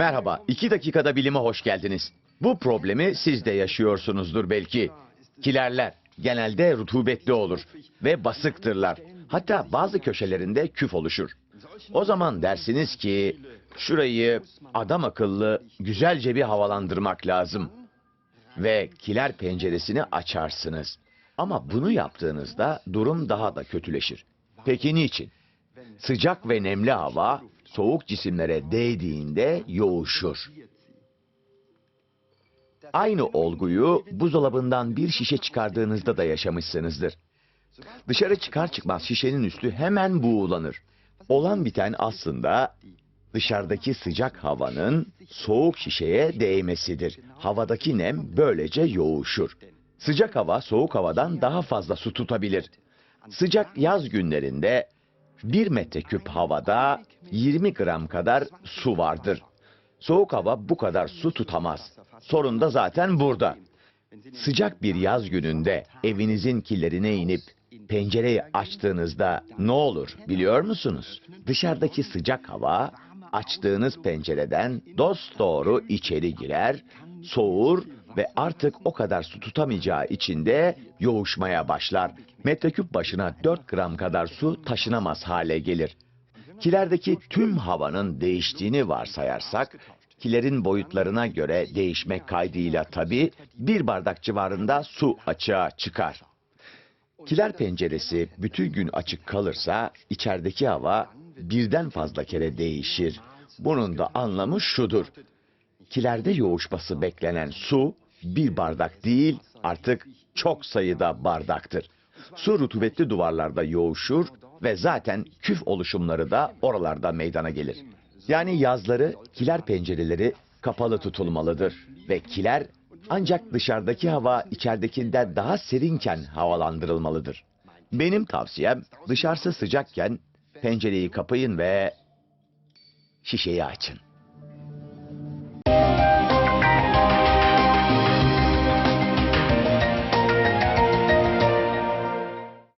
Merhaba, iki dakikada bilime hoş geldiniz. Bu problemi siz de yaşıyorsunuzdur belki. Kilerler genelde rutubetli olur ve basıktırlar. Hatta bazı köşelerinde küf oluşur. O zaman dersiniz ki şurayı adam akıllı güzelce bir havalandırmak lazım. Ve kiler penceresini açarsınız. Ama bunu yaptığınızda durum daha da kötüleşir. Peki niçin? Sıcak ve nemli hava soğuk cisimlere değdiğinde yoğuşur. Aynı olguyu buzdolabından bir şişe çıkardığınızda da yaşamışsınızdır. Dışarı çıkar çıkmaz şişenin üstü hemen buğulanır. Olan biten aslında dışarıdaki sıcak havanın soğuk şişeye değmesidir. Havadaki nem böylece yoğuşur. Sıcak hava soğuk havadan daha fazla su tutabilir. Sıcak yaz günlerinde 1 metreküp havada 20 gram kadar su vardır. Soğuk hava bu kadar su tutamaz. Sorun da zaten burada. Sıcak bir yaz gününde evinizin killerine inip pencereyi açtığınızda ne olur biliyor musunuz? Dışarıdaki sıcak hava açtığınız pencereden dosdoğru içeri girer, soğur ve artık o kadar su tutamayacağı için de yoğuşmaya başlar. Metreküp başına 4 gram kadar su taşınamaz hale gelir. Kilerdeki tüm havanın değiştiğini varsayarsak, kilerin boyutlarına göre değişmek kaydıyla tabii bir bardak civarında su açığa çıkar. Kiler penceresi bütün gün açık kalırsa içerideki hava birden fazla kere değişir. Bunun da anlamı şudur. Kilerde yoğuşması beklenen su bir bardak değil artık çok sayıda bardaktır. Su rutubetli duvarlarda yoğuşur ve zaten küf oluşumları da oralarda meydana gelir. Yani yazları kiler pencereleri kapalı tutulmalıdır ve kiler ancak dışarıdaki hava içeridekinden daha serinken havalandırılmalıdır. Benim tavsiyem dışarısı sıcakken pencereyi kapayın ve şişeyi açın.